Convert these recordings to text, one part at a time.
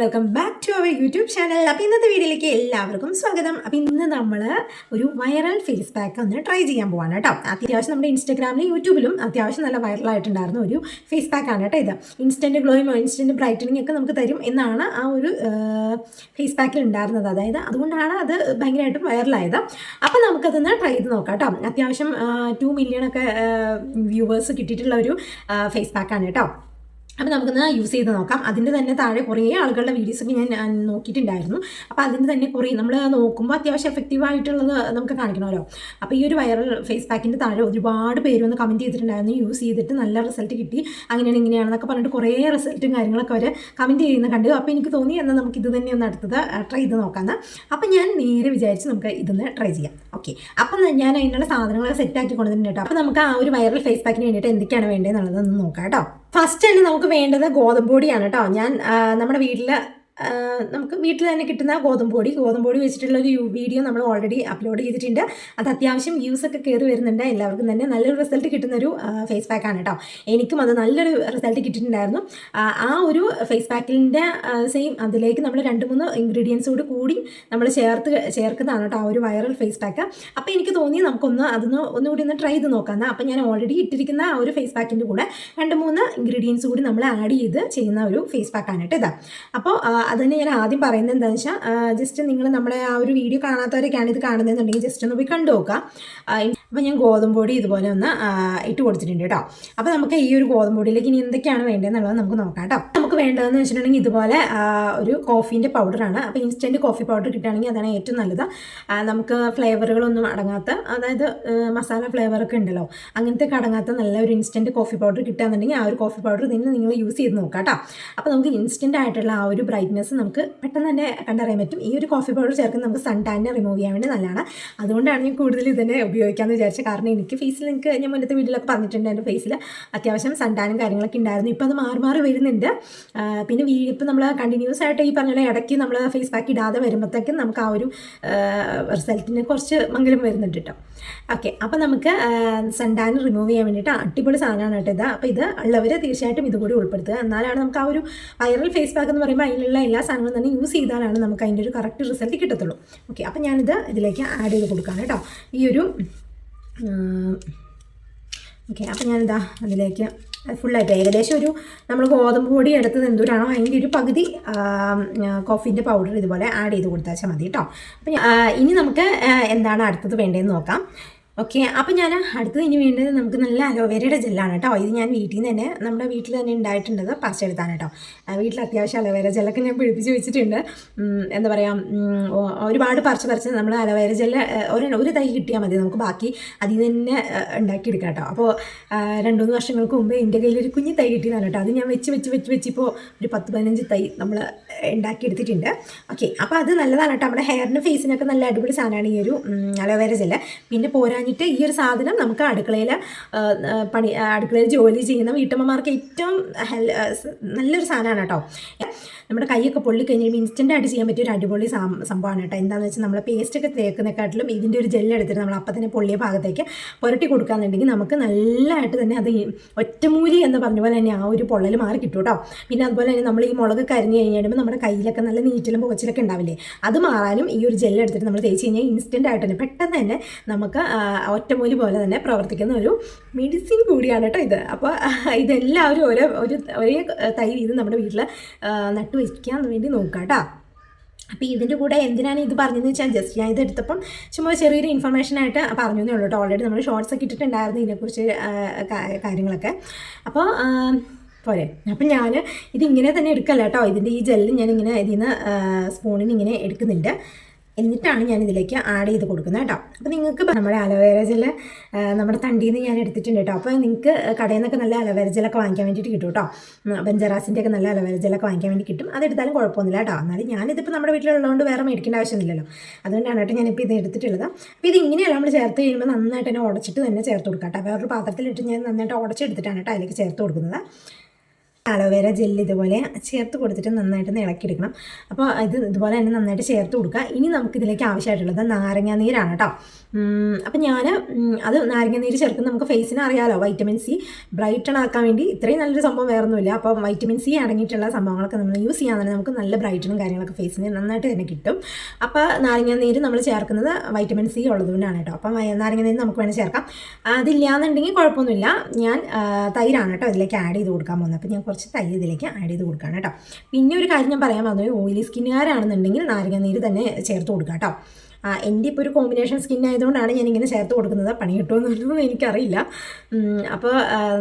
Welcome back to our YouTube channel അപ്പോൾ ഇന്നത്തെ വീഡിയോയിലേക്ക് എല്ലാവർക്കും സ്വാഗതം. അപ്പോൾ ഇന്ന് നമ്മൾ ഒരു വൈറൽ ഫേസ് പാക്ക് ഒന്ന് ട്രൈ ചെയ്യാൻ പോവാണ് കേട്ടോ. അത്യാവശ്യം നമ്മുടെ ഇൻസ്റ്റാഗ്രാമിലും യൂട്യൂബിലും അത്യാവശ്യം നല്ല വൈറലായിട്ടുണ്ടായിരുന്ന ഒരു ഫേസ് പാക്കാണ് കേട്ടോ ഇത്. ഇൻസ്റ്റന്റ് ഗ്ലോയും ഇൻസ്റ്റന്റ് ബ്രൈറ്റനിങ് ഒക്കെ നമുക്ക് തരും എന്നാണ് ആ ഒരു ഫേസ് പാക്കിൽ ഉണ്ടായിരുന്നത്. അതായത് അതുകൊണ്ടാണ് അത് ഭയങ്കരമായിട്ടും വൈറലായത് അപ്പോൾ നമുക്കതൊന്ന് ട്രൈ ചെയ്ത് നോക്കാം കേട്ടോ. അത്യാവശ്യം ടു മില്യൺ ഒക്കെ വ്യൂവേഴ്സ് കിട്ടിയിട്ടുള്ള ഒരു ഫേസ് പാക്കാണ് കേട്ടോ. അപ്പോൾ നമുക്കൊന്ന് യൂസ് ചെയ്ത് നോക്കാം. അതിന്റെ തന്നെ താഴെ കുറേ ആളുകളുടെ വീഡിയോസൊക്കെ ഞാൻ നോക്കിയിട്ടുണ്ടായിരുന്നു. അപ്പോൾ അതിന്റെ തന്നെ കുറേ നമ്മൾ നോക്കുമ്പോൾ അത്യാവശ്യം എഫക്റ്റീവ് ആയിട്ടുള്ളത് നമുക്ക് കാണിക്കണമല്ലോ. അപ്പോൾ ഈ ഒരു വൈറൽ ഫേസ് പാക്കിന്റെ താഴെ ഒരുപാട് പേര് വന്ന് കമന്റ് ചെയ്തിട്ടുണ്ടായിരുന്നു. യൂസ് ചെയ്തിട്ട് നല്ല റിസൾട്ട് കിട്ടി. അങ്ങനെയാണ് ഇങ്ങനെയാണെന്നൊക്കെ പറഞ്ഞിട്ട് കുറേ റിസൾട്ടും കാര്യങ്ങളൊക്കെ അവർ കമന്റ് ചെയ്യുന്ന കണ്ടു. അപ്പോൾ എനിക്ക് തോന്നി എന്നാൽ നമുക്ക് ഇത് തന്നെ ഒന്ന് അടുത്തത് ട്രൈ ചെയ്ത് നോക്കാമെന്ന് അപ്പോൾ ഞാൻ നേരെ വിചാരിച്ച് നമുക്ക് ഇതൊന്ന് ട്രൈ ചെയ്യാം. ഓക്കെ അപ്പം ഞാൻ അതിനുള്ള സാധനങ്ങളൊക്കെ സെറ്റ് ആക്കി കൊണ്ടുവന്നിട്ടുണ്ട് അപ്പോൾ നമുക്ക് ആ ഒരു വൈറൽ ഫേസ് പാക്കിന് വേണ്ടിയിട്ട് എന്തൊക്കെയാണ് വേണ്ടതെന്നുള്ളത് നോക്കാം കേട്ടോ. ഫസ്റ്റ് തന്നെ നമുക്ക് വേണ്ടത് ഗോതമ്പ് പൊടിയാണ് കേട്ടോ. ഞാൻ നമ്മുടെ വീട്ടിൽ നമുക്ക് വീട്ടിൽ തന്നെ കിട്ടുന്ന ഗോതമ്പ് പൊടി. ഗോതമ്പ് പൊടി വെച്ചിട്ടുള്ള ഒരു വീഡിയോ നമ്മൾ ഓൾറെഡി അപ്ലോഡ് ചെയ്തിട്ടുണ്ട്. അത് അത്യാവശ്യം വ്യൂസ് ഒക്കെ കയറി വരുന്നുണ്ട്. എല്ലാവർക്കും തന്നെ നല്ലൊരു റിസൾട്ട് കിട്ടുന്ന ഒരു ഫേസ് പാക്കാണ് കേട്ടോ എനിക്കും അത് നല്ലൊരു റിസൾട്ട് കിട്ടിയിട്ടുണ്ടായിരുന്നു. ആ, ഒരു ഫേസ് പാക്കിന്റെ സെയിം അതിലേക്ക് നമ്മൾ രണ്ട് മൂന്ന് ഇൻഗ്രീഡിയൻസോട് കൂടി കൂടി നമ്മൾ ചേർത്ത് ചേർക്കുന്നതാണ് കേട്ടോ ആ ഒരു വൈറൽ ഫേസ് പാക്ക് അപ്പോൾ എനിക്ക് തോന്നി നമുക്കൊന്ന് അതൊന്ന് ഒന്നുകൂടി ഒന്ന് ട്രൈ ചെയ്ത് നോക്കാം അപ്പോൾ ഞാൻ ഓൾറെഡി ഇട്ടിരിക്കുന്ന ആ ഒരു ഫേസ് പാക്കിന്റെ കൂടെ രണ്ട് മൂന്ന് ഇൻഗ്രീഡിയൻസ് കൂടി നമ്മൾ ആഡ് ചെയ്ത് ചെയ്യുന്ന ഒരു ഫേസ് പാക്കാണ് കേട്ടോ ഇതാ. അപ്പോൾ അത് തന്നെ ഞാൻ ആദ്യം പറയുന്നത് എന്താണെന്ന് വെച്ചാൽ ജസ്റ്റ് നിങ്ങൾ നമ്മളെ ആ ഒരു വീഡിയോ കാണാത്തവരൊക്കെയാണ് ഇത് കാണുന്നതെന്നുണ്ടെങ്കിൽ ജസ്റ്റ് ഒന്ന് പോയി കണ്ടു നോക്കാം. അപ്പോൾ ഞാൻ ഗോതമ്പ് പൊടി ഇതുപോലെ ഒന്ന് ഇട്ട് കൊടുത്തിട്ടുണ്ട് കേട്ടോ. അപ്പോൾ നമുക്ക് ഈ ഒരു ഗോതമ്പ് പൊടിയിലേക്ക് ഇനി എന്തൊക്കെയാണ് വേണ്ടതെന്നുള്ളത് നമുക്ക് നോക്കാം കേട്ടോ. നമുക്ക് വേണ്ടതെന്ന് വെച്ചിട്ടുണ്ടെങ്കിൽ ഇതുപോലെ ഒരു കോഫീന്റെ പൗഡറാണ്. അപ്പോൾ ഇൻസ്റ്റന്റ് കോഫി പൗഡർ കിട്ടുകയാണെങ്കിൽ അതാണ് ഏറ്റവും നല്ലത്. നമുക്ക് ഫ്ലേവറുകളൊന്നും അടങ്ങാത്ത അതായത് മസാല ഫ്ലേവറൊക്കെ ഉണ്ടല്ലോ അങ്ങനത്തെ അടങ്ങാത്ത നല്ല ഒരു ഇൻസ്റ്റന്റ് കോഫി പൗഡർ കിട്ടുകയാണെന്നുണ്ടെങ്കിൽ ആ ഒരു കോഫി പൗഡർ തന്നെ നിങ്ങൾ യൂസ് ചെയ്ത് നോക്കാം കേട്ടോ. അപ്പോൾ നമുക്ക് ഇൻസ്റ്റന്റ് ആയിട്ടുള്ള ആ ഒരു ബ്രൈറ്റ്നെസ് നമുക്ക് പെട്ടെന്ന് തന്നെ കണ്ടറിയാൻ പറ്റും. ഈ ഒരു കോഫി പൗഡർ ചേർക്കുന്നത് നമുക്ക് സൺ ടാനിനെ റിമൂവ് ചെയ്യാൻ വേണ്ടി നല്ലതാണ്. അതുകൊണ്ടാണ് ഞാൻ കൂടുതൽ ഇതിനെ ഉപയോഗിക്കാമെന്ന് വിചാരിച്ചത്. കാരണം എനിക്ക് ഫേസിൽ നിങ്ങൾക്ക് ഞാൻ മുന്നത്തെ വീട്ടിലൊക്കെ പറഞ്ഞിട്ടുണ്ട് എന്റെ ഫേസിൽ അത്യാവശ്യം സൺ ടാനും കാര്യങ്ങളൊക്കെ ഉണ്ടായിരുന്നു. ഇപ്പോൾ അത് മാറി മാറി വരുന്നുണ്ട്. പിന്നെ വീ ഇപ്പം നമ്മൾ കണ്ടിന്യൂസ് ആയിട്ട് ഈ പറഞ്ഞ ഇടയ്ക്ക് നമ്മൾ ഫേസ് പാക്ക് ഇടാതെ വരുമ്പോഴത്തേക്കും നമുക്ക് ആ ഒരു റിസൾട്ടിന് കുറച്ച് മംഗലം വരുന്നുണ്ട് കേട്ടോ ഓക്കെ അപ്പോൾ നമുക്ക് സൺടാൻ റിമൂവ് ചെയ്യാൻ വേണ്ടിയിട്ട് അടിപൊളി സാധനമാണ് കേട്ടോ ഇത്. അപ്പോൾ ഇത് ഉള്ളവർ തീർച്ചയായിട്ടും ഇതുകൂടി ഉൾപ്പെടുത്തുക. എന്നാലാണ് നമുക്ക് ആ ഒരു വൈറൽ ഫേസ് പാക്ക് എന്ന് പറയുമ്പോൾ അതിലുള്ള എല്ലാ സാധനങ്ങളും തന്നെ യൂസ് ചെയ്താലാണ് നമുക്ക് അതിന്റെ ഒരു കറക്റ്റ് റിസൾട്ട് കിട്ടത്തുള്ളൂ. ഓക്കെ അപ്പോൾ ഞാനിത് ഇതിലേക്ക് ആഡ് ചെയ്ത് കൊടുക്കാം കേട്ടോ ഈ ഒരു ഓക്കെ അപ്പോൾ ഞാനിതാ അതിലേക്ക് ഫുള്ളായിട്ട് ഏകദേശം ഒരു നമ്മൾ ഗോതമ്പ് പൊടി എടുത്തത് എന്തോരാണോ അതിന്റെ ഒരു പകുതി കോഫീന്റെ പൗഡർ ഇതുപോലെ ആഡ് ചെയ്ത് കൊടുത്താൽ മതി കേട്ടോ അപ്പം ഇനി നമുക്ക് എന്താണ് അടുത്തത് വേണ്ടതെന്ന് നോക്കാം. ഓക്കെ അപ്പം ഞാൻ അടുത്തത് ഇനി വേണ്ടത് നമുക്ക് നല്ല അലോവേരയുടെ ജെല്ലാണ് കേട്ടോ. ഇത് ഞാൻ വീട്ടിൽ നിന്ന് തന്നെ നമ്മുടെ വീട്ടിൽ തന്നെ ഉണ്ടായിട്ടുണ്ടത് പറിച്ചെടുത്താണ് കേട്ടോ വീട്ടിൽ അത്യാവശ്യം അലോവേര ജെല്ലൊക്കെ ഞാൻ പിടിപ്പിച്ച് വെച്ചിട്ടുണ്ട്. എന്താ പറയുക ഒരുപാട് പറിച്ച് പറിച്ച് നമ്മൾ അലോവേര ജെല്ല് ഒരു ഒരു തൈ കിട്ടിയാൽ മതി. നമുക്ക് ബാക്കി അതിൽ നിന്ന് തന്നെ ഉണ്ടാക്കിയെടുക്കാം കേട്ടോ. അപ്പോൾ രണ്ട് മൂന്ന് വർഷങ്ങൾക്ക് മുമ്പ് എന്റെ കയ്യിൽ ഒരു കുഞ്ഞു തൈ കിട്ടിയതാണ് കേട്ടോ. അത് ഞാൻ വെച്ച് വെച്ച് വെച്ച് വെച്ച് ഇപ്പോൾ ഒരു പത്ത് പതിനഞ്ച് തൈ നമ്മൾ ഉണ്ടാക്കിയെടുത്തിട്ടുണ്ട്. ഓക്കെ അപ്പോൾ അത് നല്ലതാണ് കേട്ടോ. നമ്മുടെ ഹെയറിന് ഫേസിനൊക്കെ നല്ല അടിപൊളി സാധനമാണ് ഈ ഒരു അലോവേര ജെല്ല്. പിന്നെ പോരാഞ്ഞിട്ട് ഈ ഒരു സാധനം നമുക്ക് അടുക്കളയിൽ പണി അടുക്കളയിൽ ജോലി ചെയ്യുന്ന വീട്ടമ്മമാർക്ക് ഏറ്റവും നല്ലൊരു സാധനമാണ് കേട്ടോ. നമ്മുടെ കൈയൊക്കെ പൊള്ളി കഴിഞ്ഞാൽ ഇൻസ്റ്റന്റ് ആയിട്ട് ചെയ്യാൻ പറ്റിയ ഒരു അടിപൊളി സംഭവമാണ് കേട്ടോ. എന്താണെന്ന് വെച്ചാൽ നമ്മൾ പേസ്റ്റൊക്കെ തേക്കുന്നതിനെക്കാട്ടിലും ഇതിന്റെ ഒരു ജെല്ലെടുത്തിട്ട് നമ്മൾ അപ്പം തന്നെ പൊള്ളിയ ഭാഗത്തേക്ക് പുരട്ടി കൊടുക്കാന്നുണ്ടെങ്കിൽ നമുക്ക് നല്ലതായിട്ട് തന്നെ അത് ഒറ്റമൂലി എന്ന് പറഞ്ഞ പോലെ തന്നെ ആ ഒരു പൊള്ളൽ മാറി കിട്ടും കേട്ടോ. പിന്നെ അതുപോലെ തന്നെ നമ്മൾ ഈ മുളക് കരിഞ്ഞ് കഴിഞ്ഞാൽ നമ്മുടെ കയ്യിലൊക്കെ നല്ല നീറ്റിലും പുകച്ചിലൊക്കെ ഉണ്ടാവില്ലേ? അത് മാറാനും ഈ ഒരു ജെല്ലെടുത്തിട്ട് നമ്മൾ തേച്ച് കഴിഞ്ഞാൽ ഇൻസ്റ്റന്റ് ആയിട്ട് തന്നെ പെട്ടെന്ന് തന്നെ നമുക്ക് ഒറ്റമൂലി പോലെ തന്നെ പ്രവർത്തിക്കുന്ന ഒരു മെഡിസിൻ കൂടിയാണ് കേട്ടോ ഇത്. അപ്പോൾ ഇതെല്ലാവരും ഓരോ ഒരു ഒരേ തൈ ഇത് നമ്മുടെ വീട്ടിൽ നട്ടു വയ്ക്കാൻ വേണ്ടി നോക്കാം കേട്ടോ. അപ്പോൾ ഇതിന്റെ കൂടെ എന്തിനാണ് ഇത് പറഞ്ഞതെന്ന് വെച്ചാൽ ജസ്റ്റ് ഞാൻ ഇത് എടുത്തപ്പം ചുമ്മാ ചെറിയൊരു ഇൻഫർമേഷൻ ആയിട്ട് പറഞ്ഞു എന്നേ ഉള്ളൂ കേട്ടോ. ഓൾറെഡി നമ്മൾ ഷോർട്സ് ഒക്കെ ഇട്ടിട്ടുണ്ടായിരുന്നു ഇതിനെക്കുറിച്ച് കാര്യങ്ങളൊക്കെ. അപ്പോൾ പോരെ. അപ്പം ഞാൻ ഇതിങ്ങനെ തന്നെ എടുക്കല്ല കേട്ടോ. ഇതിന്റെ ഈ ജെല്ല് ഞാനിങ്ങനെ ഇതിൽ നിന്ന് സ്പൂണിന് ഇങ്ങനെ എടുക്കുന്നുണ്ട്. എന്നിട്ടാണ് ഞാൻ ഇതിലേക്ക് ആഡ് ചെയ്ത് കൊടുക്കുന്നത് കേട്ടോ. അപ്പോൾ നിങ്ങൾക്ക് നമ്മുടെ അലോവേര ജെല്ല് നമ്മുടെ തണ്ടിയിൽ നിന്ന് ഞാൻ എടുത്തിട്ടുണ്ട് കേട്ടോ. അപ്പോൾ നിങ്ങൾക്ക് കടയിൽ നിന്നൊക്കെ നല്ല അലോവേര ജെല്ലൊക്കെ വാങ്ങിക്കാൻ വേണ്ടിയിട്ട് കിട്ടും കേട്ടോ. ബെഞ്ചറാസിന്റെ ഒക്കെ നല്ല അലോവേര ജെല്ലൊക്കെ വാങ്ങിക്കാൻ വേണ്ടി കിട്ടും. അതെടുത്താലും കുഴപ്പമൊന്നുമില്ല കേട്ടോ. എന്നാലും ഞാനിതിപ്പോൾ നമ്മുടെ വീട്ടിലുള്ളതുകൊണ്ട് വേറെ മേടിക്കേണ്ട ആവശ്യമൊന്നുമില്ലല്ലോ. അതുകൊണ്ടാണ് കേട്ടോ ഞാനിപ്പോൾ ഇത് എടുത്തിട്ടുള്ളത്. അപ്പോൾ ഇത് ഇങ്ങനെയല്ല നമ്മൾ ചേർത്ത് കഴിയുമ്പോൾ നന്നായിട്ട് തന്നെ ഉടച്ചിട്ട് തന്നെ ചേർത്ത് കൊടുക്കാം കേട്ടോ. വേറൊരു പാത്രത്തിലിട്ട് ഞാൻ നന്നായിട്ട് ഉടച്ചെടുത്തിട്ടാണ് കേട്ടോ അതിലേക്ക് ചേർത്ത് കൊടുക്കുന്നത്. അലോവേര ജെല്ല് ഇതുപോലെ ചേർത്ത് കൊടുത്തിട്ട് നന്നായിട്ട് ഇളക്കിയെടുക്കണം. അപ്പോൾ ഇത് ഇതുപോലെ തന്നെ നന്നായിട്ട് ചേർത്ത് കൊടുക്കുക. ഇനി നമുക്ക് ഇതിലേക്ക് ആവശ്യമായിട്ടുള്ളത് നാരങ്ങ നീരാണ് കേട്ടോ. അപ്പം ഞാൻ അത് നാരങ്ങ നീര് ചേർക്കുന്ന നമുക്ക് ഫേസിന് അറിയാമല്ലോ വൈറ്റമിൻ സി ബ്രൈറ്റൺ ആക്കാൻ വേണ്ടി ഇത്രയും നല്ലൊരു സംഭവം വേറൊന്നുമില്ല. അപ്പോൾ വൈറ്റമിൻ സി അടങ്ങിയിട്ടുള്ള സംഭവങ്ങളൊക്കെ നമ്മൾ യൂസ് ചെയ്യാൻ തന്നെ നമുക്ക് നല്ല ബ്രൈറ്റണും കാര്യങ്ങളൊക്കെ ഫേസിന് നന്നായിട്ട് തന്നെ കിട്ടും. അപ്പോൾ നാരങ്ങ നീര് നമ്മൾ ചേർക്കുന്നത് വൈറ്റമിൻ സി ഉള്ളതുകൊണ്ടാണ് കേട്ടോ. അപ്പം നാരങ്ങ നീര് നമുക്ക് വേണമെങ്കിൽ ചേർക്കാം. അതില്ലാന്നുണ്ടെങ്കിൽ കുഴപ്പമൊന്നുമില്ല. ഞാൻ തൈരാണ് കേട്ടോ ഇതിലേക്ക് ആഡ് ചെയ്ത് കൊടുക്കാൻ പോകുന്നത്. അപ്പോൾ ഞാൻ കുറച്ച് തൈര് ഇതിലേക്ക് ആഡ് ചെയ്ത് കൊടുക്കുകയാണ് കേട്ടോ. പിന്നെ ഒരു കാര്യം ഞാൻ പറയാൻ വന്നത് ഓയിലി സ്കിന്നുകാരാണെന്നുണ്ടെങ്കിൽ നാരങ്ങ നീര് തന്നെ ചേർത്ത് കൊടുക്കുക കേട്ടോ. എന്റെ ഇപ്പോൾ ഒരു കോമ്പിനേഷൻ സ്കിൻ ആയതുകൊണ്ടാണ് ഞാൻ ഇങ്ങനെ ചേർത്ത് കൊടുക്കുന്നത്. പണി കിട്ടുമെന്നൊന്നും എനിക്കറിയില്ല. അപ്പോൾ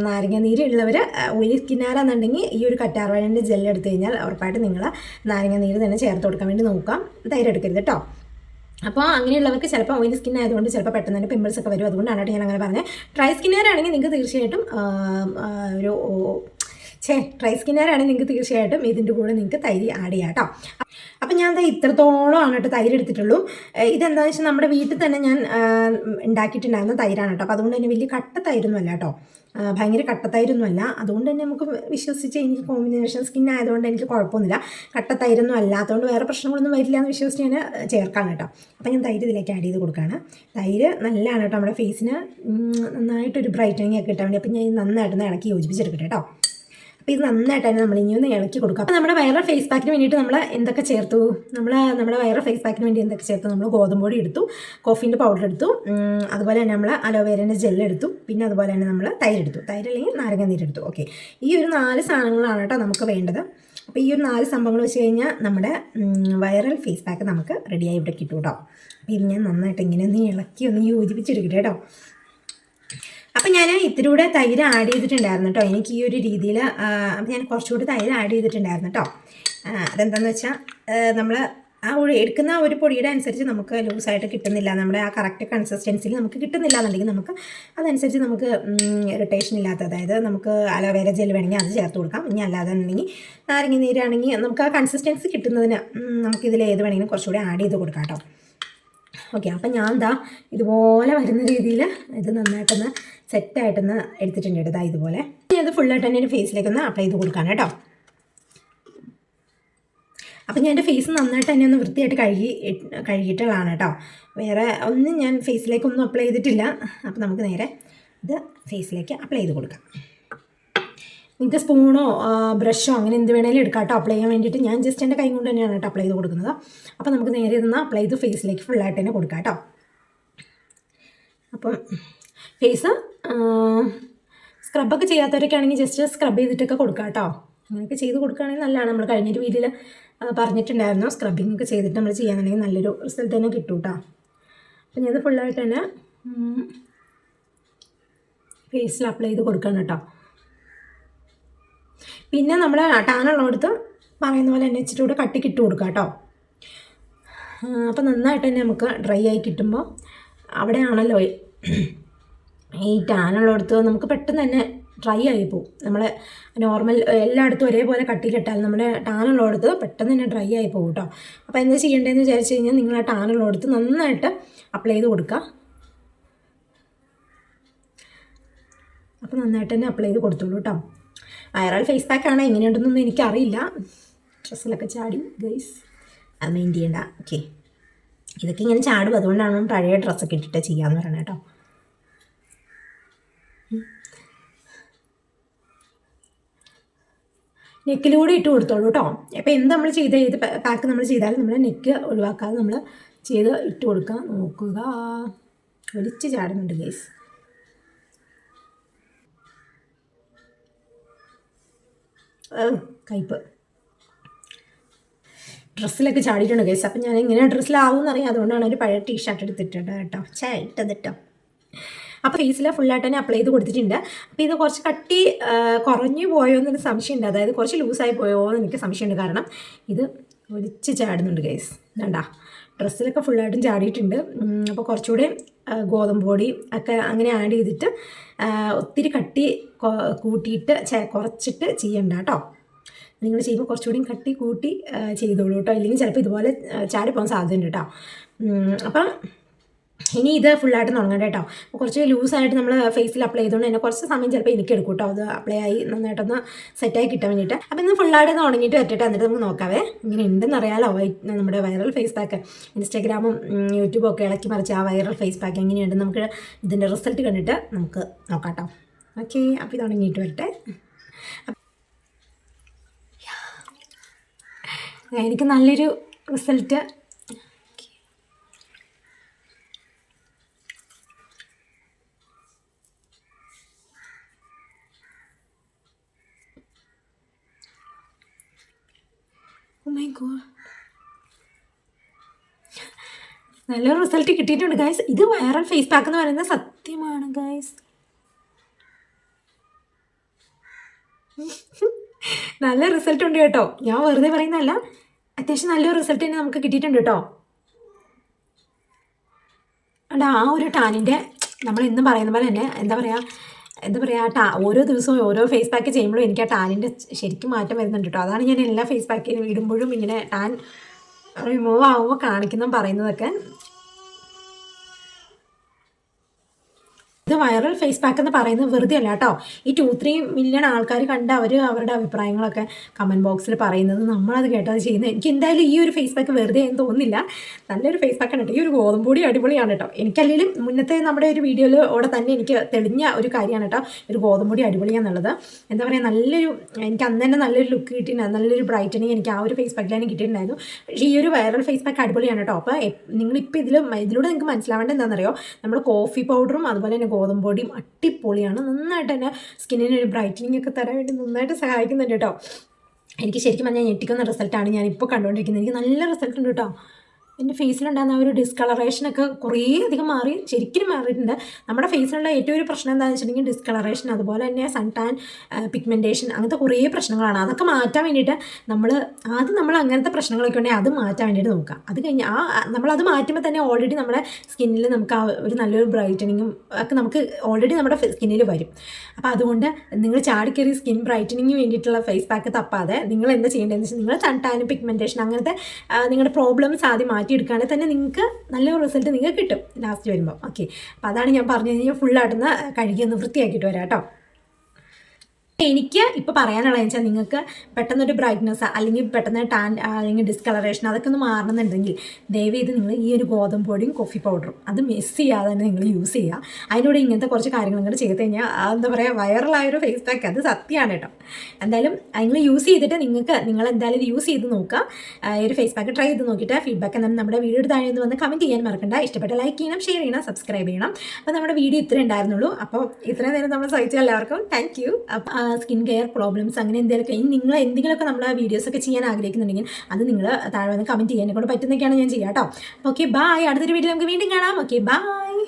നാരങ്ങ നീര് ഉള്ളവർ ഓയിലി സ്കിന്നുകാരാണെന്നുണ്ടെങ്കിൽ ഈ ഒരു കറ്റാർവാഴന്റെ ജെൽ എടുത്തു കഴിഞ്ഞാൽ ഉറപ്പായിട്ട് നിങ്ങൾ നാരങ്ങ നീര് തന്നെ ചേർത്ത് കൊടുക്കാൻ വേണ്ടി നോക്കാം തൈരെടുക്കരുത് കേട്ടോ. അപ്പോൾ അങ്ങനെയുള്ളവർക്ക് ചിലപ്പോൾ ഓയിലി സ്കിൻ ആയതുകൊണ്ട് ചിലപ്പോൾ പെട്ടെന്ന് തന്നെ പിമ്പിൾസ് ഒക്കെ വരും. അതുകൊണ്ടാണ് ഞാൻ അങ്ങനെ പറഞ്ഞത്. ഡ്രൈ സ്കിന്നുകാരാണെങ്കിൽ നിങ്ങൾക്ക് തീർച്ചയായിട്ടും ഒരു ഛേ ഡ്രൈ സ്കിന്നുകാരാണെങ്കിൽ നിങ്ങൾക്ക് തീർച്ചയായിട്ടും ഇതിന്റെ കൂടെ നിങ്ങൾക്ക് തൈര് ആഡ് ചെയ്യാം കേട്ടോ അപ്പം ഞാൻ ഇത്രത്തോളം ഇത്രത്തോളമാണ് കേട്ടോ തൈര് എടുത്തിട്ടുള്ളൂ. ഇതെന്താണെന്ന് വെച്ചാൽ നമ്മുടെ വീട്ടിൽ തന്നെ ഞാൻ ഉണ്ടാക്കിയിട്ടുണ്ടായിരുന്ന തൈരാണ് കേട്ടോ അപ്പോൾ അതുകൊണ്ട് തന്നെ വലിയ കട്ട തൈരൊന്നുമല്ല കേട്ടോ ഭയങ്കര കട്ടത്തൈരൊന്നുമല്ല അതുകൊണ്ട് തന്നെ നമുക്ക് വിശ്വസിച്ച് എനിക്ക് കോമ്പിനേഷൻ സ്കിൻ ആയതുകൊണ്ട് എനിക്ക് കുഴപ്പമൊന്നുമില്ല. കട്ടത്തൈരൊന്നും അല്ലാത്തതുകൊണ്ട് വേറെ പ്രശ്നങ്ങളൊന്നും വരില്ല എന്ന് വിശ്വസിച്ച് ഞാൻ ചേർക്കാം കേട്ടോ അപ്പോൾ ഞാൻ തൈര് ഇതിലേക്ക് ആഡ് ചെയ്ത് കൊടുക്കുകയാണ് തൈര് നല്ലതാണ് കേട്ടോ നമ്മുടെ ഫേസിന് നന്നായിട്ടൊരു ബ്രൈറ്റനിങ് ഒക്കെ കിട്ടാൻ വേണ്ടി. അപ്പോൾ ഞാൻ നന്നായിട്ടൊന്ന് ഇളക്കി യോജിപ്പിച്ചെടുക്കട്ടെ കേട്ടോ അപ്പോൾ ഇത് നന്നായിട്ട് തന്നെ നമ്മൾ ഇനി ഒന്ന് ഇളക്കി കൊടുക്കുക അപ്പോൾ നമ്മുടെ വയറ ഫേസ് പാക്കിന് വേണ്ടിയിട്ട് നമ്മൾ എന്തൊക്കെ ചേർത്തു? നമ്മൾ നമ്മുടെ വയറ ഫേസ് പാക്കിന് വേണ്ടി എന്തൊക്കെ ചേർത്തു? നമ്മൾ ഗോതമ്പൊടി എടുത്തു കോഫീന്റെ പൗഡർ എടുത്തു അതുപോലെ തന്നെ നമ്മൾ അലോവേരേന്റെ ജെല്ല് എടുത്തു പിന്നെ അതുപോലെ തന്നെ നമ്മൾ തൈരെടുത്തു തൈര് അല്ലെങ്കിൽ നാരങ്ങ നീരെടുത്തു ഓക്കെ ഈ ഒരു നാല് സാധനങ്ങളാണ് കേട്ടോ നമുക്ക് വേണ്ടത്. അപ്പോൾ ഈ ഒരു നാല് സംഭവങ്ങൾ വെച്ച് കഴിഞ്ഞാൽ നമ്മുടെ വൈറൽ ഫേസ് പാക്ക് നമുക്ക് റെഡിയായി ഇവിടെ കിട്ടും കേട്ടോ. അപ്പോൾ ഇത് ഞാൻ നന്നായിട്ട് ഇങ്ങനെ ഒന്ന് ഇളക്കി ഒന്ന് യോജിപ്പിച്ചെടുക്കട്ടെ കേട്ടോ. അപ്പം ഞാൻ ഇത്തിരി കൂടെ തൈര് ആഡ് ചെയ്തിട്ടുണ്ടായിരുന്നു കേട്ടോ എനിക്ക് ഈ ഒരു രീതിയിൽ അപ്പം ഞാൻ കുറച്ചുകൂടി തൈര് ആഡ് ചെയ്തിട്ടുണ്ടായിരുന്നു കേട്ടോ അതെന്താണെന്ന് വെച്ചാൽ നമ്മൾ ആ എടുക്കുന്ന ഒരു പൊടിയുടെ അനുസരിച്ച് നമുക്ക് ലൂസായിട്ട് കിട്ടുന്നില്ല. നമ്മുടെ ആ കറക്റ്റ് കൺസിസ്റ്റൻസിൽ നമുക്ക് കിട്ടുന്നില്ല എന്നുണ്ടെങ്കിൽ നമുക്ക് അതനുസരിച്ച് നമുക്ക് ഇറിറ്റേഷൻ ഇല്ലാത്ത അതായത് നമുക്ക് അലോവേര ജെൽ വേണമെങ്കിൽ അത് ചേർത്ത് കൊടുക്കാം. ഇനി അല്ലാതെ ഉണ്ടെങ്കിൽ നാരങ്ങ നീരാണെങ്കിൽ നമുക്ക് ആ കൺസിസ്റ്റൻസി കിട്ടുന്നതിന് നമുക്കിതിൽ ഏത് വേണമെങ്കിലും കുറച്ചുകൂടി ആഡ് ചെയ്ത് കൊടുക്കാം കേട്ടോ ഓക്കെ അപ്പം ഞാൻ എന്താ ഇതുപോലെ വരുന്ന രീതിയിൽ ഇത് നന്നായിട്ടൊന്ന് സെറ്റായിട്ടൊന്ന് എടുത്തിട്ടുണ്ട് കേട്ടോ. ഇതുപോലെ. ഇനി അത് ഫുള്ളായിട്ട് തന്നെ എന്റെ ഫേസിലേക്കൊന്ന് അപ്ലൈ ചെയ്ത് കൊടുക്കാം കേട്ടോ. അപ്പം ഞാൻ എന്റെ ഫേസ് നന്നായിട്ട് തന്നെ ഒന്ന് വൃത്തിയായിട്ട് കഴുകി കഴുകിയിട്ടുള്ളതാണ് കേട്ടോ. വേറെ ഒന്നും ഞാൻ ഫേസിലേക്കൊന്നും അപ്ലൈ ചെയ്തിട്ടില്ല. അപ്പം നമുക്ക് നേരെ ഇത് ഫേസിലേക്ക് അപ്ലൈ ചെയ്ത് കൊടുക്കാം. നിങ്ങൾക്ക് സ്പൂണോ ബ്രഷോ അങ്ങനെ എന്ത് വേണേലും എടുക്കാം കേട്ടോ അപ്ലൈ ചെയ്യാൻ വേണ്ടിയിട്ട് ഞാൻ ജസ്റ്റ് എന്റെ കൈ കൊണ്ട് തന്നെയാണ് കേട്ടോ അപ്ലൈ ചെയ്ത് കൊടുക്കുന്നത്. അപ്പോൾ നമുക്ക് നേരെ നിന്ന് അപ്ലൈ ചെയ്ത് ഫേസിലേക്ക് ഫുള്ളായിട്ട് തന്നെ കൊടുക്കാം കേട്ടോ. അപ്പം ഫേസ് സ്ക്രബൊക്കെ ചെയ്യാത്തവരൊക്കെ ആണെങ്കിൽ ജസ്റ്റ് സ്ക്രബ് ചെയ്തിട്ടൊക്കെ കൊടുക്കാം കേട്ടോ. അങ്ങനെയൊക്കെ ചെയ്ത് കൊടുക്കുകയാണെങ്കിൽ നല്ലതാണ്. നമ്മൾ കഴിഞ്ഞൊരു വീട്ടിൽ പറഞ്ഞിട്ടുണ്ടായിരുന്നു. സ്ക്രബിങ് ഒക്കെ ചെയ്തിട്ട് നമ്മൾ ചെയ്യാന്നുണ്ടെങ്കിൽ നല്ലൊരു റിസൾട്ട് തന്നെ കിട്ടും കേട്ടോ. അപ്പം ഞാനത് ഫുള്ളായിട്ട് തന്നെ ഫേസിൽ അപ്ലൈ ചെയ്ത് കൊടുക്കണം കേട്ടോ. പിന്നെ നമ്മൾ ടാനുള്ളടുത്ത് പറയുന്ന പോലെ തന്നെ ഇച്ചിരി കൂടെ കട്ടിക്ക് ഇട്ട് കൊടുക്കുക കേട്ടോ. അപ്പോൾ നന്നായിട്ട് തന്നെ നമുക്ക് ഡ്രൈ ആയി കിട്ടുമ്പോൾ അവിടെയാണല്ലോ ഈ ടാനുള്ളടുത്ത് നമുക്ക് പെട്ടെന്ന് തന്നെ ഡ്രൈ ആയി പോകും നമ്മൾ നോർമൽ എല്ലായിടത്തും ഒരേപോലെ കട്ടിയിലിട്ടാൽ നമ്മുടെ ടാനുള്ളടുത്ത് പെട്ടെന്ന് തന്നെ ഡ്രൈ ആയി പോകും കേട്ടോ. അപ്പോൾ എന്താ ചെയ്യേണ്ടതെന്ന് വിചാരിച്ചു കഴിഞ്ഞാൽ നിങ്ങൾ ആ ടാനുള്ളടുത്ത് നന്നായിട്ട് അപ്ലൈ ചെയ്ത് കൊടുക്കുക. അപ്പോൾ നന്നായിട്ട് തന്നെ അപ്ലൈ ചെയ്ത് കൊടുത്തോളൂ കേട്ടോ. വൈറൽ ഫേസ് പാക്ക് ആണ്? എങ്ങനെയുണ്ടെന്നൊന്നും എനിക്കറിയില്ല. ഡ്രസ്സിലൊക്കെ ചാടി ഗൈസ് അത് മെയിൻ ചെയ്യണ്ട. ഓക്കെ ഇതൊക്കെ ഇങ്ങനെ ചാടും. അതുകൊണ്ടാണ് പഴയ ഡ്രസ്സൊക്കെ ഇട്ടിട്ട് ചെയ്യാമെന്ന് പറയണത് കേട്ടോ. നെക്കിലൂടെ ഇട്ട് കൊടുത്തോളൂ കേട്ടോ. അപ്പോൾ എന്ത് നമ്മൾ ചെയ്ത് ഏത് പാക്ക് നമ്മൾ ചെയ്താലും നമ്മൾ നെക്ക് ഒഴിവാക്കാതെ നമ്മൾ ചെയ്ത് ഇട്ട് കൊടുക്കാൻ നോക്കുക. ഒലിച്ച് ചാടുന്നുണ്ട് ഗൈസ് കയ്പ് ഡ്രസ്സിലൊക്കെ ചാടിയിട്ടുണ്ട് കേസ് അപ്പം ഞാൻ എങ്ങനെയാണ് ഡ്രസ്സിലാവും എന്നറിയാം അതുകൊണ്ടാണ് ഒരു പഴയ ടീഷർട്ട് എടുത്തിട്ടുണ്ട് കേട്ടോ. ചേ ഇട്ടത് കേട്ടോ അപ്പോൾ ഫേസിൽ ഫുള്ളായിട്ട് തന്നെ അപ്ലൈ ചെയ്ത് കൊടുത്തിട്ടുണ്ട്. അപ്പോൾ ഇത് കുറച്ച് കട്ടി കുറഞ്ഞു പോയോ എന്നൊരു സംശയമുണ്ട്. അതായത് കുറച്ച് ലൂസായി പോയോ എന്ന് എനിക്ക് സംശയമുണ്ട്. കാരണം ഇത് ഒലിച്ച് ചാടുന്നുണ്ട് ഗൈസ് വേണ്ട ഡ്രസ്സിലൊക്കെ ഫുള്ളായിട്ടും ചാടിയിട്ടുണ്ട്. അപ്പോൾ കുറച്ചുകൂടെ ഗോതമ്പ് പൊടി ഒക്കെ അങ്ങനെ ആഡ് ചെയ്തിട്ട് ഒത്തിരി കട്ടി കൂട്ടിയിട്ട് കുറച്ചിട്ട് ചെയ്യണ്ട കേട്ടോ നിങ്ങൾ ചെയ്യുമ്പോൾ കുറച്ചുകൂടി കട്ടി കൂട്ടി ചെയ്തോളൂ കേട്ടോ ഇല്ലെങ്കിൽ ചിലപ്പോൾ ഇതുപോലെ ചാടി പോകാൻ സാധ്യതയുണ്ട് കേട്ടോ അപ്പം ഇനി ഇത് ഫുള്ളായിട്ട് തുടങ്ങണ്ട കേട്ടോ. കുറച്ച് ലൂസായിട്ട് നമ്മൾ ഫേസിൽ അപ്ലൈ ചെയ്തുകൊണ്ട് തന്നെ കുറച്ച് സമയം ചിലപ്പോൾ എനിക്ക് എടുക്കും കേട്ടോ. അത് അപ്ലൈ ആയി നന്നായിട്ടൊന്ന് സെറ്റായി കിട്ടാൻ വേണ്ടിയിട്ട്. അപ്പോൾ ഇന്ന് ഫുള്ളായിട്ട് തുടങ്ങിയിട്ട് വരട്ടെ എന്നിട്ട് നമുക്ക് നോക്കാവേ. ഇങ്ങനെ ഉണ്ടെന്ന് അറിയാലോ നമ്മുടെ വൈറൽ ഫേസ് പാക്ക് ഇൻസ്റ്റാഗ്രാമും യൂട്യൂബും ഒക്കെ ഇളക്കി മറിച്ച് ആ വൈറൽ ഫേസ് പാക്ക് എങ്ങനെയുണ്ട് നമുക്ക് ഇതിന്റെ റിസൾട്ട് കണ്ടിട്ട് നമുക്ക് നോക്കാം കേട്ടോ. ഓക്കെ അപ്പോൾ ഇത് തുടങ്ങിയിട്ട് വരട്ടെ. എനിക്ക് നല്ലൊരു റിസൾട്ട് Oh ഗോ. നല്ലൊരു റിസൾട്ട് കിട്ടിയിട്ടുണ്ട് ഗായ്സ് ഇത് വൈറൽ ഫേസ് പാക്ക് എന്ന് പറയുന്നത് സത്യമാണ് ഗായ്സ് നല്ല റിസൾട്ട് ഉണ്ട് കേട്ടോ. ഞാൻ വെറുതെ പറയുന്നതല്ല. അത്യാവശ്യം നല്ലൊരു റിസൾട്ട് തന്നെ നമുക്ക് കിട്ടിയിട്ടുണ്ട് കേട്ടോ. അല്ല ആ ഒരു ടാനിന്റെ നമ്മൾ എന്നും പറയുന്ന പോലെ തന്നെ എന്താ പറയുക എന്താ പറയുക ടാ ഓരോ ദിവസവും ഓരോ ഫേസ് പാക്ക് ചെയ്യുമ്പോഴും എനിക്ക് ആ ടാനിന്റെ ശരിക്കും മാറ്റം വരുന്നുണ്ട് കേട്ടോ അതാണ് ഞാൻ എല്ലാ ഫേസ് പാക്കിലും ഇടുമ്പോഴും ഇങ്ങനെ ടാൻ റിമൂവ് ആകുമ്പോൾ കാണിക്കുന്ന പറയുന്നതൊക്കെ. ഇത് വൈറൽ ഫേസ് പാക്ക് എന്ന് പറയുന്നത് വെറുതെ അല്ല കേട്ടോ. ഈ ടു ത്രീ മില്യൺ ആൾക്കാർ കണ്ട് അവർ അവരുടെ അഭിപ്രായങ്ങളൊക്കെ കമന്റ് ബോക്സിൽ പറയുന്നത് നമ്മളത് കേട്ടത് ചെയ്യുന്നത് എനിക്ക് എന്തായാലും ഈ ഒരു ഫേസ് പാക്ക് വെറുതെ എന്ന് തോന്നുന്നില്ല. നല്ലൊരു ഫേസ് പാക്ക് ആണ് കേട്ടോ. ഈ ഒരു ഗോതമ്പൊടി അടിപൊളിയാണ് കേട്ടോ. എനിക്കല്ലെങ്കിലും മുന്നത്തെ നമ്മുടെ ഒരു വീഡിയോയിൽ അവിടെ തന്നെ എനിക്ക് തെളിഞ്ഞ ഒരു കാര്യമാണ് കേട്ടോ. ഒരു ഗോതമ്പൊടി അടിപൊളിയാന്നുള്ളത്. എന്താ പറയുക നല്ലൊരു എനിക്ക് അന്ന് തന്നെ നല്ലൊരു ലുക്ക് കിട്ടിയിട്ടുണ്ടായിരുന്നു നല്ലൊരു ബ്രൈറ്റനിങ് എനിക്ക് ആ ഒരു ഫേസ് പാക്കിൽ തന്നെ കിട്ടിയിട്ടുണ്ടായിരുന്നു. പക്ഷേ ഈ ഒരു വൈറൽ ഫേസ് പാക്ക് അടിപൊളിയാണ് കേട്ടോ. അപ്പോൾ നിങ്ങളിപ്പോൾ ഇതിൽ ഇതിലൂടെ നിങ്ങൾക്ക് മനസ്സിലാവേണ്ടത് എന്താണെന്നറിയോ? നമ്മൾ കോഫി പൗഡറും അതുപോലെ തന്നെ ഗോതമ്പൊടിയും അട്ടിപ്പൊളിയാണ്. നന്നായിട്ട് തന്നെ സ്കിന്നിന് ഒരു ബ്രൈറ്റനിങ് ഒക്കെ തരാൻ വേണ്ടി നന്നായിട്ട് സഹായിക്കുന്നുണ്ട് കേട്ടോ. എനിക്ക് ശരിക്കും പറഞ്ഞാൽ ഞെട്ടിക്കുന്ന റിസൾട്ടാണ് ഞാനിപ്പോൾ കണ്ടുകൊണ്ടിരിക്കുന്നത് എനിക്ക് നല്ല റിസൾട്ട് ഉണ്ട് കേട്ടോ. എന്റെ ഫേസിലുണ്ടായിരുന്ന ആ ഒരു ഡിസ്കളറേഷനൊക്കെ കുറേ അധികം മാറി ശരിക്കും മാറിയിട്ടുണ്ട്. നമ്മുടെ ഫേസിലുള്ള ഏറ്റവും ഒരു പ്രശ്നം എന്താണെന്ന് വെച്ചിട്ടുണ്ടെങ്കിൽ ഡിസ്കളറേഷൻ അതുപോലെ തന്നെ സൺ ടാൻ പിഗ്മെന്റേഷൻ അങ്ങനത്തെ കുറേ പ്രശ്നങ്ങളാണ്. അതൊക്കെ മാറ്റാൻ വേണ്ടിയിട്ട് നമ്മൾ ആദ്യം നമ്മൾ അങ്ങനത്തെ പ്രശ്നങ്ങളൊക്കെ ഉണ്ടെങ്കിൽ അത് മാറ്റാൻ വേണ്ടിയിട്ട് നോക്കാം അത് കഴിഞ്ഞ് ആ നമ്മളത് മാറ്റുമ്പോൾ തന്നെ ഓൾറെഡി നമ്മുടെ സ്കിന്നിൽ നമുക്ക് ആ ഒരു നല്ലൊരു ബ്രൈറ്റനിങ്ങും ഒക്കെ നമുക്ക് ഓൾറെഡി നമ്മുടെ സ്കിന്നിൽ വരും. അപ്പോൾ അതുകൊണ്ട് നിങ്ങൾ ചാടിക്കയറി സ്കിൻ ബ്രൈറ്റനിങ്ങിന് വേണ്ടിയിട്ടുള്ള ഫേസ് പാക്ക് തപ്പാതെ നിങ്ങൾ എന്താ ചെയ്യേണ്ടതെന്ന് വെച്ചാൽ നിങ്ങൾ സൺ ടാനും പിഗ്മെന്റേഷൻ അങ്ങനത്തെ നിങ്ങളുടെ പ്രോബ്ലംസ് ആദ്യം മാറ്റിയെടുക്കുകയാണെങ്കിൽ തന്നെ നിങ്ങൾക്ക് നല്ലൊരു റിസൾട്ട് നിങ്ങൾക്ക് കിട്ടും ലാസ്റ്റ് വരുമ്പോൾ ഓക്കെ അപ്പോൾ അതാണ് ഞാൻ പറഞ്ഞു കഴിഞ്ഞാൽ ഫുള്ളായിട്ടൊന്ന് കഴുകി ഒന്ന് വൃത്തിയാക്കിയിട്ട് വരാം കേട്ടോ. എനിക്ക് ഇപ്പോൾ പറയാനുള്ളത് വെച്ചാൽ നിങ്ങൾക്ക് പെട്ടെന്നൊരു ബ്രൈറ്റ്നസ് അല്ലെങ്കിൽ പെട്ടെന്ന് ടാൻ അല്ലെങ്കിൽ ഡിസ്കളറേഷൻ അതൊക്കെ ഒന്ന് മാറണമെന്നുണ്ടെങ്കിൽ ദയവ് ചെയ്ത് നിങ്ങൾ ഈ ഒരു ഗോതമ്പ് പൊടിയും കോഫി പൗഡറും അത് മിസ് ചെയ്യാതെ തന്നെ നിങ്ങൾ യൂസ് ചെയ്യുക അതിനോട് ഇങ്ങനത്തെ കുറച്ച് കാര്യങ്ങൾ കൂടെ ചെയ്ത് കഴിഞ്ഞാൽ എന്താ പറയുക വൈറലായൊരു ഫേസ് പാക്ക് അത് സത്യമാണ് കേട്ടോ. എന്തായാലും നിങ്ങൾ യൂസ് ചെയ്തിട്ട് നിങ്ങൾക്ക് നിങ്ങൾ എന്തായാലും ഇത് യൂസ് ചെയ്ത് നോക്കുക ഈ ഒരു ഫേസ് പാക്ക് ട്രൈ ചെയ്ത് നോക്കിയിട്ട് ഫീഡ്ബാക്ക് എന്തായാലും നമ്മുടെ വീഡിയോ താഴെ നിന്ന് വന്ന് കമന്റ് ചെയ്യാൻ മറക്കണ്ട. ഇഷ്ടപ്പെട്ട ലൈക്ക് ചെയ്യണം ഷെയർ ചെയ്യണം സബ്സ്ക്രൈബ് ചെയ്യണം. അപ്പോൾ നമ്മുടെ വീഡിയോ ഇത്രേ ഉണ്ടായിരുന്നുള്ളൂ. അപ്പോൾ ഇത്രയും നേരം നമ്മൾ സഹിച്ച എല്ലാവർക്കും. Thank you skin care problems അങ്ങനെ എന്തെങ്കിലുമൊക്കെ. ഇനി നിങ്ങൾ എന്തെങ്കിലുമൊക്കെ നമ്മൾ വീഡിയോസ് ഒക്കെ ചെയ്യാൻ ആഗ്രഹിക്കുന്നുണ്ടെങ്കിൽ അത് നിങ്ങൾ താഴെ വന്ന് കമന്റ് ചെയ്യാൻ കൊണ്ട് പറ്റുന്നൊക്കെയാണ് ഞാൻ ചെയ്യാം കേട്ടോ ഓക്കെ ബായ് അടുത്തൊരു വീഡിയോ നമുക്ക് വീണ്ടും കാണാം. Okay bye